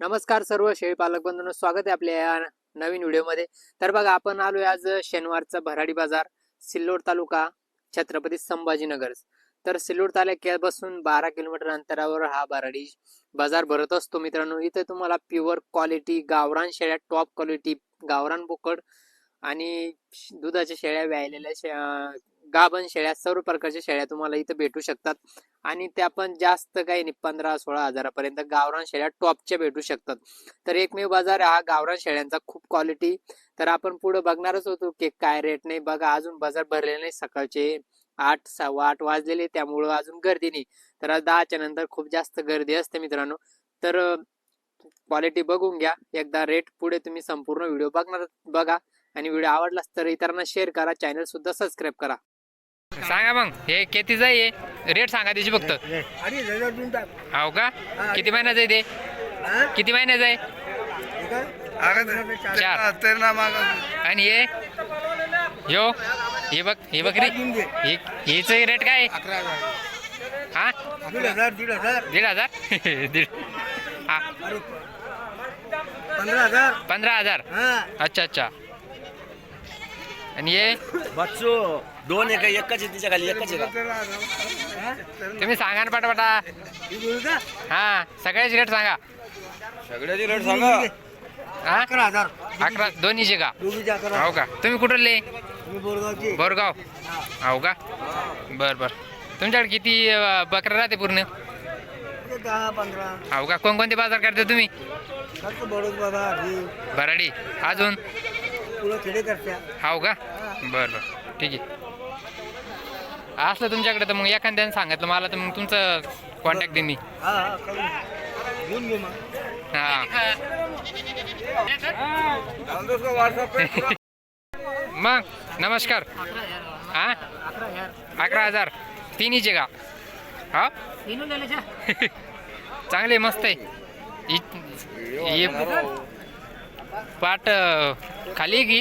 नमस्कार सर्व शेळी पालक बंधूंनो स्वागत आहे आपल्या या नवीन व्हिडिओमध्ये. तर बघा आपण आलोय आज शनिवारचा भराडी बाजार सिल्लोड तालुका छत्रपती संभाजीनगर. तर सिल्लोड तालुक्यापासून बारा किलोमीटर अंतरावर हा भराडी बाजार भरत असतो मित्रांनो. इथे तुम्हाला प्युअर क्वालिटी गावरान शेळ्या टॉप क्वालिटी गावरान बोकड आणि दुधाच्या शेळ्या व्यायलेल्या शे- गाभण शेळ्या सर्व प्रकारच्या शेळ्या तुम्हाला इथं भेटू शकतात. आणि त्या पण जास्त काही नाही पंधरा सोळा हजारापर्यंत गावरान शेळ्या टॉपच्या भेटू शकतात. तर एकमेव बाजार हा गावरान शेळ्यांचा खूप क्वालिटी तर आपण पुढे बघणारच होतो की काय रेट नाही. बघा अजून बाजार भरलेले नाही. सकाळचे आठ सव्वा आठ वाजलेले त्यामुळं अजून गर्दी नाही. तर आज दहाच्या नंतर खूप जास्त गर्दी असते मित्रांनो. तर क्वालिटी बघून घ्या. एकदा रेट पुढे तुम्ही संपूर्ण व्हिडिओ बघणार बघा. आणि व्हिडिओ आवडलास तर इतरांना शेअर करा. चॅनल सुद्धा सबस्क्राईब करा. सांगा मग. हे कितीच आहे रेट सांगा त्याची फक्त. हो का? किती महिन्याचं आहे ते? किती महिन्याचं आहे? चार. तर ना माग. आणि हे? यो हे बघ हे बघ रे. देऊन दे. हे हेच रेट काय? आहे? अकरा हजार. हा? दीड हजार दीड हा. पंधरा हजार? हा. अच्छा अच्छा. आणि हे? बच्चो दोन एक एकच आहे तिच्या खाली एकच आहे का? हा? तुम्ही सांगा ना पटापटा. हे? हा सगळ्याच रेट सांगा. सगळ्याची रेट सांगा. हा? अकरा हजार. अकरा दोन्हीचे का? दोघीचे अकरा हो का? तुम्ही कुठले तुम्ही बोरगावचे. बोरगाव. हो का? बर बर. तुमच्याकडे किती अं, बकऱ्या राहते पूर्ण? ते दहा पंधरा. हो का? कोणकोणते बाजार करते तुम्ही? फक्त बडोद बाजार हे. बराडी अजून? हो का? बर बर. ठीक आहे. असलं तुमच्याकडे तर मग एखाद्याने सांगितलं मला तर मग तुमचं कॉन्टॅक्ट देईन मी. हा मग. नमस्कार. हा? अकरा हजार. तिन्हीचे का? हा? चांगले मस्त आहे. पाट खाली की?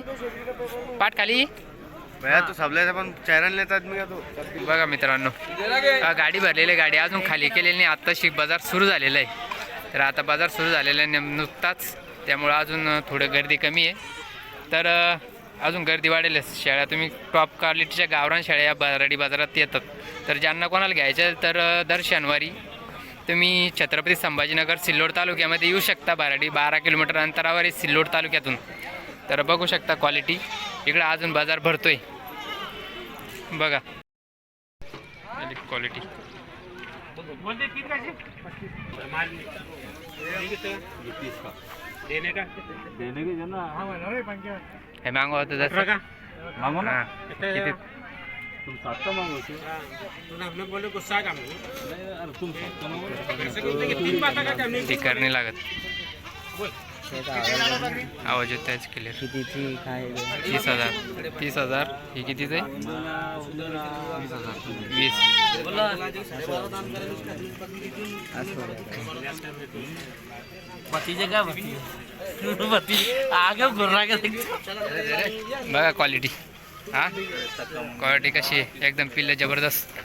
पाट खाली? तू सबल्याचा पण चॅनल नेतात मी का तू? बघा मित्रांनो गाडी भरलेली आहे गाडी अजून खाली केलेली नाही. आत्ताशी बाजार सुरू झालेला आहे. तर आता बाजार सुरू झालेला आहे नुकताच. त्यामुळं अजून थोडं गर्दी कमी आहे. तर अजून गर्दी वाढेल. शेळ्या तुम्ही टॉप क्वालिटीच्या गावरान शेळ्या या बराडी बाजारात येतात. तर ज्यांना कोणाला घ्यायच्या आहे, तर दर शनिवारी तुम्ही छत्रपती संभाजीनगर सिल्लोड तालुक्यामध्ये येऊ शकता बाराडी बारा किलोमीटर अंतरावर आहे सिल्लोड तालुक्यातून. तर बघू शकता क्वालिटी इकडं अजून बाजार भरतोय. बघा. क्वालिटी हे मागवा होतं जसं. मागो ना? हा, किती? तुम सात का मांगो? छो ती करणे लागत. आवाज येत त्याच क्लिअर कितीची काय तीस हजार. तीस हजार. हे कितीच आहे? वीस. बघा क्वालिटी हा? क्वालिटी कशी आहे? एकदम पिल्ले जबरदस्त.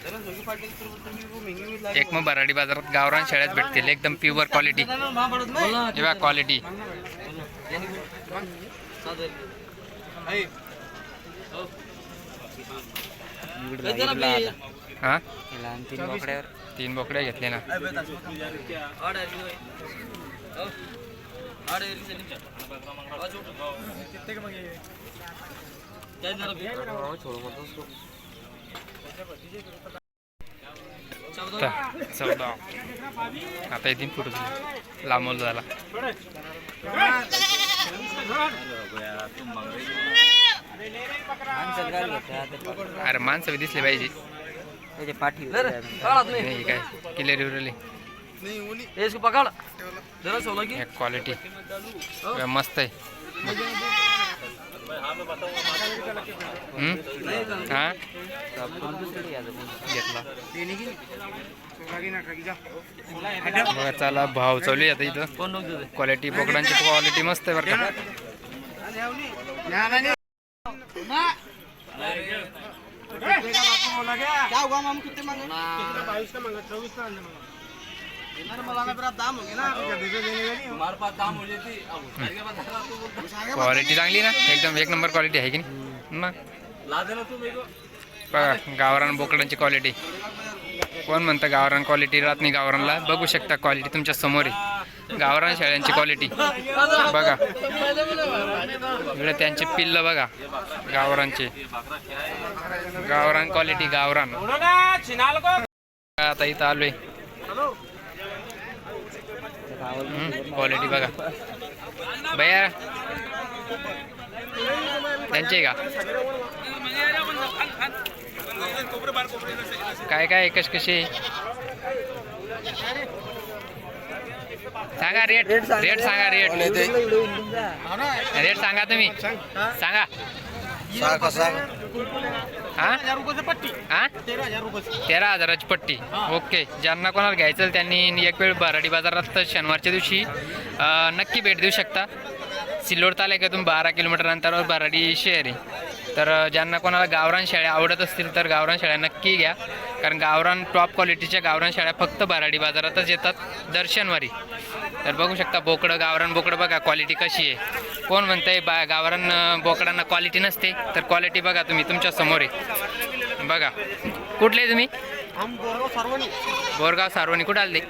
एक मग बराडी बाजारात गावरान शेळ्यात भेटतील. एकदम प्युअर क्वालिटी हे क्वालिटी हा? तीन बोकड्यावर तीन बोकड्या घेतले ना. चौदा आता येतील पुढे लांबवलं झाला अरे माणसं बी दिसले पाहिजे. पाठी नाही काय? क्लिअर उरले इसको पकड़ जरा क्वालिटी मस्त आहे? हा घेतला चला भाव चालू आहे आता इथं. क्वालिटी बोकडांची क्वालिटी मस्त आहे बरं का. क्वालिटी चांगली ना? एकदम एक नंबर क्वालिटी आहे की नाही? मग गावरान बोकडांची क्वालिटी कोण म्हणतं गावरान क्वालिटी राहत नाही गावरानला बघू शकता क्वालिटी तुमच्यासमोर आहे. गावरान शेळ्यांची क्वालिटी बघा. इकडे त्यांचे पिल्ल बघा. गावरांचे गावरान क्वालिटी गावरान. आता इथं आलोय. क्वालिटी बघा भैया त्यांचे का काय काय एकच कसे सांगा रेट रेट सांगा रेट रेट सांगा तुम्ही सांगा हा? हा? तेरा हजाराची पट्टी. ओके. ज्यांना कोणाला घ्यायचं त्यांनी एक वेळ बराडी बाजारात शनिवारच्या दिवशी नक्की भेट देऊ शकता. सिल्लोड तालुक्यातून बारा किलोमीटर अंतरावर बराडी शहर आहे. तर ज्यांना कोणाला गावरान शेळ्या आवडत असतील तर गावरान शेळ्या नक्की घ्या. कारण गावरान टॉप क्वालिटीच्या गावरान शेळ्या फक्त बराडी बाजारातच येतात दर शनिवारी. तर बघू शकता बोकडं गावरान बोकडं बघा क्वालिटी कशी आहे. कोण म्हणतंय बा गावरान बोकडांना क्वालिटी नसते तर क्वालिटी बघा तुम्ही तुमच्यासमोर आहे. बघा कुठले तुम्ही? बोरगाव सारवणी. कुठं आले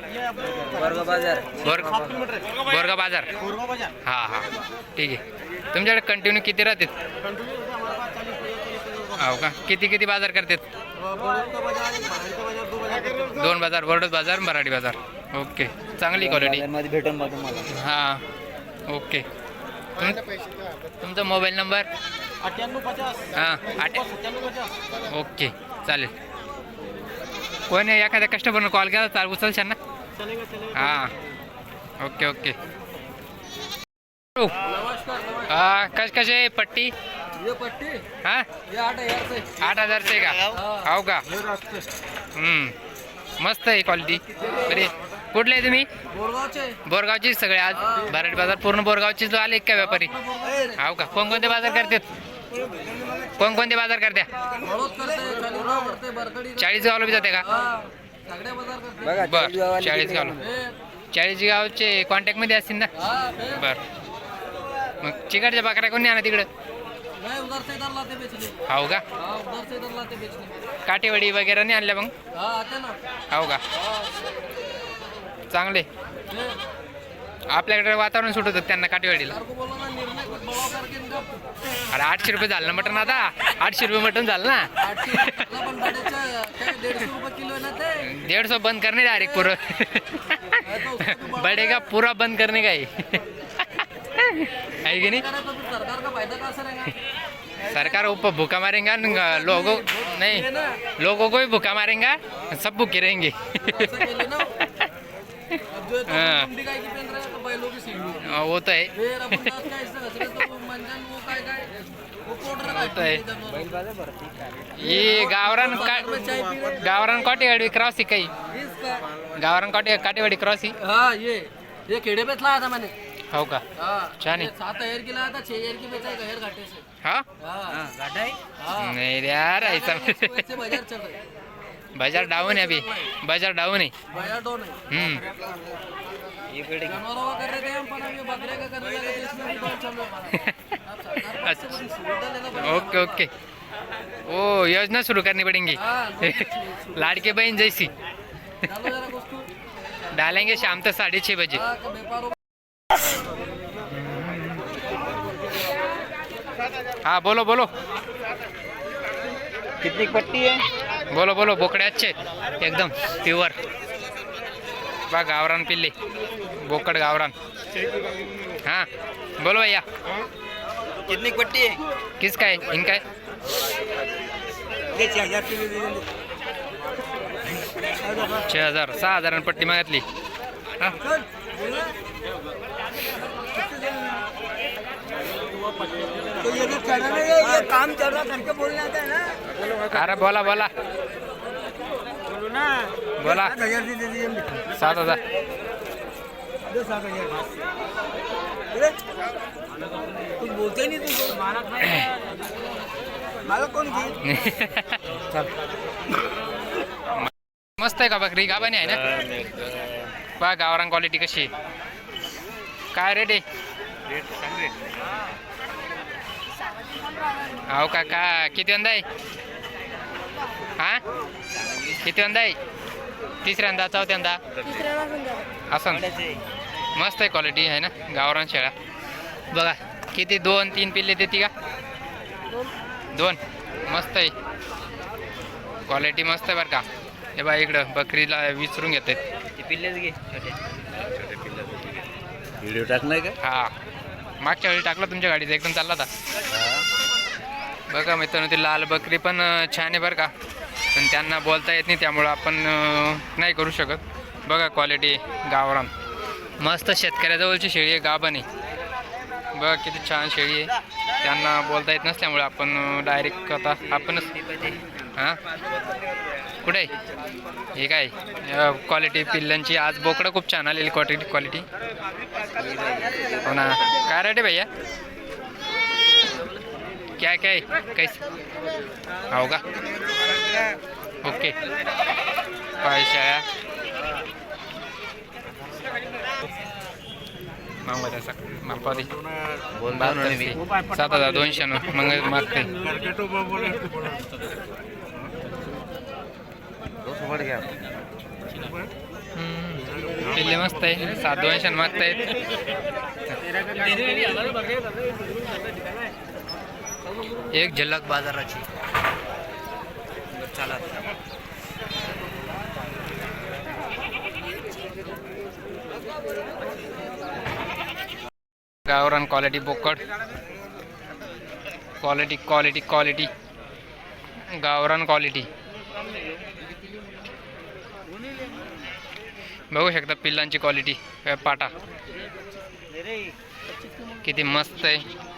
बोर बोरगाव बाजार. हां हां. ठीक आहे. तुमच्याकडे कंटिन्यू किती राहतात? हो का? किती किती बाजार करतात? दोन बाजार बोर्डस बाजार मराठी बाजार. ओके. चांगली क्वालिटी भेटून बघ तुम्हाला. हां. ओके. तुम तुमचा मोबाईल नंबर? हां आठ ओके. चालेल. कोणी एखाद्या कस्टमरनं कॉल केला तर उचलशाल ना? हां. Okay okay. हा कश कसे पट्टी? हां? आठ हजार से। आठ हजारचे का? हो का? हम्म. मस्त आहे क्वालिटी अरे कुठले आहे तुम्ही? बोरगावचे बोरगावचीच सगळे आज. बराड बाजार पूर्ण बोरगावचीच आले का व्यापारी? हो का? कोणकोणते बाजार करतात? कोणकोणते बाजार करत्या? हळूच करते चालीसगाव करते बरकडी चाळीस गावला बी जाते का? हा. सगळे बाजार करते. बर चाळीस गावला हे, चाळीस गावचे कॉन्टॅक्टमध्ये असतील ना? बर. मग चिकटच्या बकऱ्या कोणी आणा तिकडं? मैं उधर से इधर लाते बेचने हो का? हाँ उधर से इधर लाते बेचने काटेवाडी वगैरे नाही आणल्या मग? हाँ आते ना. हो का? हाँ. चांगले. आपल्याकडे वातावरण सुटत होतं त्यांना काटेवाडीला. बोलो ना निर्णय अरे आठशे रुपये झालं ना मटण आता? आठशे रुपये मटण झालं ना? आठशे रुपयाला पण भाड्याचं काय दीडशे रुपये किलो आहे ना ते? डेढ़ सौ बंद करने डायरेक्ट पूरा. बढ़ेगा पूरा बंद करने का ही है कि नहीं करे तो फिर सरकार का फायदा कहाँ से रहेगा सरकार ऊपर भूखा मारेगा न- लोगों नहीं ये ना लोगों को भी भूखा मारेगा सब भूखे रहेंगे ऐसा केले ना अब जो है तो हाँ। कुंडी काय की पेन रहे तो बैलों की सीढ़ी हाँ, वो तो है फिर अपन दांत का ऐसा हंसले तो मंजन वो काय काय वो कोड रहा तो है ये गावरान का चाय पी रहे गावरान काटेवाडी क्रॉस ही काही इसका गावरान काटे काटेवाडी क्रॉस ही हाँ ये ये खेड़े पे लाया था मैंने हो का? छान। ये सात हज़ार की लाया था छह हज़ार की बेचा है गहर घाटे से हाँ. हाँ हाँ. नहीं यार ऐसा वैसे वैसे बाज़ार चल रहे हैं। बाज़ार डाउन है अभी. बाज़ार डाउन है बाज़ार डाउन है हम्म. जानवरों का कर रहे थे हम पर बकरे का लगे तो इसमें भी डाउन चल रहा है ओके ओके. ओ योजना शुरू करनी पड़ेगी. हाँ लाड़के बहन जैसी. तो डालेंगे शाम तक साढ़े छः बजे हाँ बोलो बोलो. कितनी पट्टी है? बोलो बोलो बोकडे अच्छे एकदम प्युअर बा गावरान पिल्ले बोकड गावरान. हाँ बोलो भैया. कितनी पट्टी है? किसका है? इनका है? छह हजार छः सहा हजार पट्टी मागितली. हा. ये काम चल रहा करके आता है ना अरे बोला बोला. ना बोला. सात हजार. कुछ बोलते नहीं तुमको मालक कौन की मस्त आहे का बकरी? गाबाने आहे ना? पहा गावरान क्वालिटी कशी आहे. काय रेट आहे? हो का का किती वंदा आहे? हा? किती वंदा आहे? तिसऱ्यांदा चौथ्यांदा असं. मस्त आहे क्वालिटी आहे ना गावरान शेळ्या. बघा किती दोन तीन पिल्ले देते का? दोन. मस्त आहे. क्वालिटी मस्त आहे बरं का. हे बा इकडं बकरीला विचारून घेतात पिल्लेच घे व्हिडिओ टाकणार का? हा. मागच्या वेळी टाकला तुमच्या गाडीत एकदम चालला होता. बघा मित्रांनो ती लाल बकरी पण छान आहे बरं का. पण त्यांना बोलता येत नाही त्यामुळं आपण नाही करू शकत. बघा क्वालिटी गावरान. मस्त शेतकऱ्याजवळची शेळी आहे गाभण आहे. बघा किती छान शेळी आहे. त्यांना बोलता येत नसल्यामुळे आपण डायरेक्ट आता आपणच हां? कुठे आहे? हे काय? क्वालिटी पिल्लांची आज बोकडं खूप छान आलेली क्वालिटी क्वालिटी हो ना. काय रेट आहे भैया? काय काय है? हो का ओके। पैशाळ्या मागवा त्याचा मापादी सात हजार दोनशे मग मागते मस्त आहे। सात दोनशे मागतायत। एक झलक बाजाराची. चला. गावरान क्वालिटी बोकड. क्वालिटी क्वालिटी क्वालिटी गावरान क्वालिटी बघू शकता पिल्लांची क्वालिटी पाटा. किती मस्त आहे.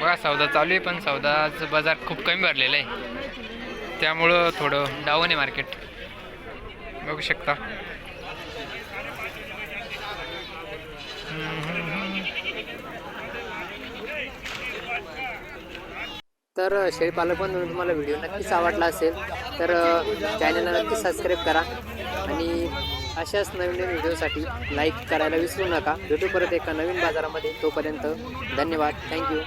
बघा सौदा चालू आहे पण सौदाचं बाजार खूप कमी भरलेला आहे. त्यामुळं थोडं डाऊन आहे मार्केट बघू शकता. तर शेळीपालक पण तुम्हाला व्हिडिओ नक्कीच आवडला असेल तर चॅनलला नक्की सबस्क्राईब करा. अशाच नवीन नवीन व्हिडिओसाठी लाईक करायला विसरू नका. भेटू परत एका नवीन बाजारामध्ये. तोपर्यंत धन्यवाद. थँक्यू